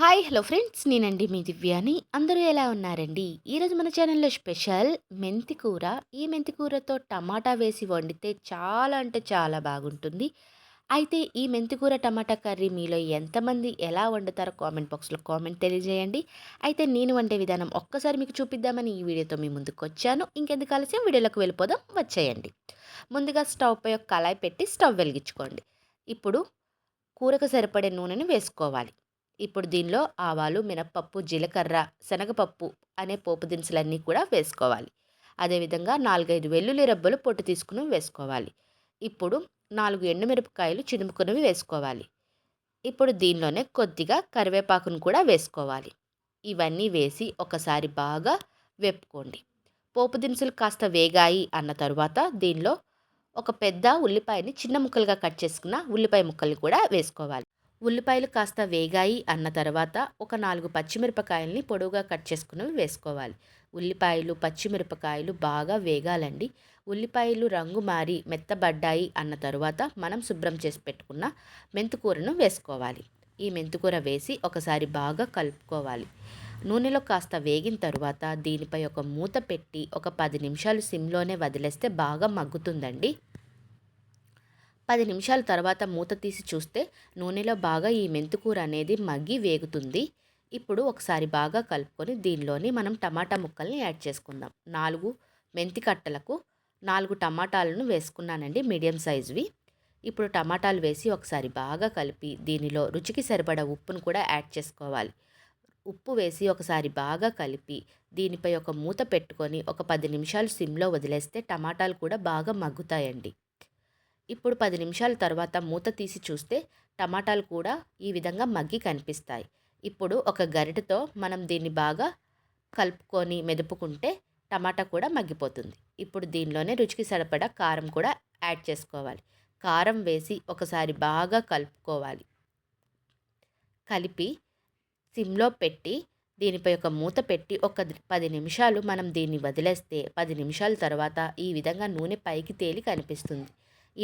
Hi hello friends. నేనండి మీ దివ్యాని. అందరూ ఎలా ఉన్నారండి? ఈరోజు మన ఛానల్లో స్పెషల్ మెంతి కూర. ఈ మెంతి కూరతో టమాటా వేసి వండితే చాలా అంటే చాలా బాగుంటుంది. అయితే ఈ మెంతి కూర టమాటా కర్రీ మీలో ఎంతమంది ఎలా వండుతారో కామెంట్ బాక్స్లో కామెంట్ తెలియజేయండి. అయితే నేను వండే విధానం ఒక్కసారి మీకు చూపిద్దామని ఈ వీడియోతో మీ ముందుకు వచ్చాను. ఇంకెందుకు ఆలస్యం? వీడియోలోకి వెళ్ళిపోదాం. వచ్చేయండి. ముందుగా స్టవ్ పై ఒక కళాయి పెట్టి స్టవ్ వెలిగించుకోండి. ఇప్పుడు కూరకు సరిపడే నూనెని వేసుకోవాలి. ఇప్పుడు దీనిలో ఆవాలు మినప్పప్పు జీలకర్ర శనగపప్పు అనే పోపు దినుసులన్నీ కూడా వేసుకోవాలి. అదేవిధంగా నాలుగైదు వెల్లుల్లి రబ్బలు పొట్టు తీసుకుని వేసుకోవాలి. ఇప్పుడు నాలుగు ఎండుమిరపకాయలు చినుముకున్నవి వేసుకోవాలి. ఇప్పుడు దీనిలోనే కొద్దిగా కరివేపాకును కూడా వేసుకోవాలి. ఇవన్నీ వేసి ఒకసారి బాగా వేపుకోండి. పోపు దినుసులు కాస్త వేగాయి అన్న తరువాత దీనిలో ఒక పెద్ద ఉల్లిపాయని చిన్న ముక్కలుగా కట్ చేసుకున్న ఉల్లిపాయ ముక్కల్ని కూడా వేసుకోవాలి. ఉల్లిపాయలు కాస్త వేగాయి అన్న తర్వాత ఒక నాలుగు పచ్చిమిరపకాయలని పొడవుగా కట్ చేసుకున్నవి వేసుకోవాలి. ఉల్లిపాయలు పచ్చిమిరపకాయలు బాగా వేగాలండి. ఉల్లిపాయలు రంగు మారి మెత్తబడ్డాయి అన్న తరువాత మనం శుభ్రం చేసి పెట్టుకున్న మెంతుకూరను వేసుకోవాలి. ఈ మెంతుకూర వేసి ఒకసారి బాగా కలుపుకోవాలి. నూనెలో కాస్త వేగిన తరువాత దీనిపై ఒక మూత పెట్టి ఒక పది నిమిషాలు సిమ్లోనే వదిలేస్తే బాగా మగ్గుతుందండి. పది నిమిషాల తర్వాత మూత తీసి చూస్తే నూనెలో బాగా ఈ మెంతుకూర అనేది మగ్గి వేగుతుంది. ఇప్పుడు ఒకసారి బాగా కలుపుకొని దీనిలోని మనం టమాటా ముక్కల్ని యాడ్ చేసుకుందాం. నాలుగు మెంతి కట్టలకు నాలుగు టమాటాలను వేసుకున్నానండి మీడియం సైజువి. ఇప్పుడు టమాటాలు వేసి ఒకసారి బాగా కలిపి దీనిలో రుచికి సరిపడ ఉప్పును కూడా యాడ్ చేసుకోవాలి. ఉప్పు వేసి ఒకసారి బాగా కలిపి దీనిపై ఒక మూత పెట్టుకొని ఒక పది నిమిషాలు సిమ్లో వదిలేస్తే టమాటాలు కూడా బాగా మగ్గుతాయండి. ఇప్పుడు పది నిమిషాల తర్వాత మూత తీసి చూస్తే టమాటాలు కూడా ఈ విధంగా మగ్గి కనిపిస్తాయి. ఇప్పుడు ఒక గరిటతో మనం దీన్ని బాగా కలుపుకొని మెదుపుకుంటే టమాటా కూడా మగ్గిపోతుంది. ఇప్పుడు దీనిలోనే రుచికి సరిపడా కారం కూడా యాడ్ చేసుకోవాలి. కారం వేసి ఒకసారి బాగా కలుపుకోవాలి. కలిపి సిమ్లో పెట్టి దీనిపై ఒక మూత పెట్టి ఒక పది నిమిషాలు మనం దీన్ని వదిలేస్తే పది నిమిషాల తర్వాత ఈ విధంగా నూనె పైకి తేలి కనిపిస్తుంది.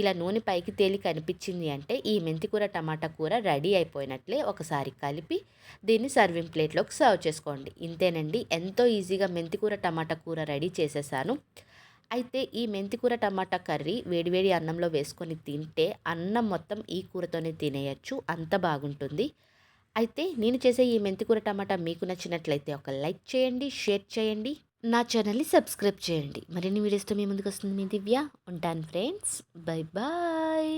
ఇలా నూనె పైకి తేలి కనిపించింది అంటే ఈ మెంతికూర టమాటా కూర రెడీ అయిపోయినట్లే ఒకసారి కలిపి దీన్ని సర్వింగ్ ప్లేట్లోకి సర్వ్ చేసుకోండి. ఇంతేనండి ఎంతో ఈజీగా మెంతికూర టమాటా కూర రెడీ చేసేసాను. అయితే ఈ మెంతికూర టమాటా కర్రీ వేడివేడి అన్నంలో వేసుకొని తింటే అన్నం మొత్తం ఈ కూరతోనే తినేయచ్చు అంత బాగుంటుంది. అయితే నేను చేసే ఈ మెంతికూర టమాటా మీకు నచ్చినట్లయితే ఒక లైక్ చేయండి షేర్ చేయండి. నా ఛానల్ని సబ్స్క్రైబ్ చేయండి. మరిన్ని వీడియోస్తో మీ ముందుకు వస్తుంది మీ దివ్య. ఉంటాను ఫ్రెండ్స్ బై బాయ్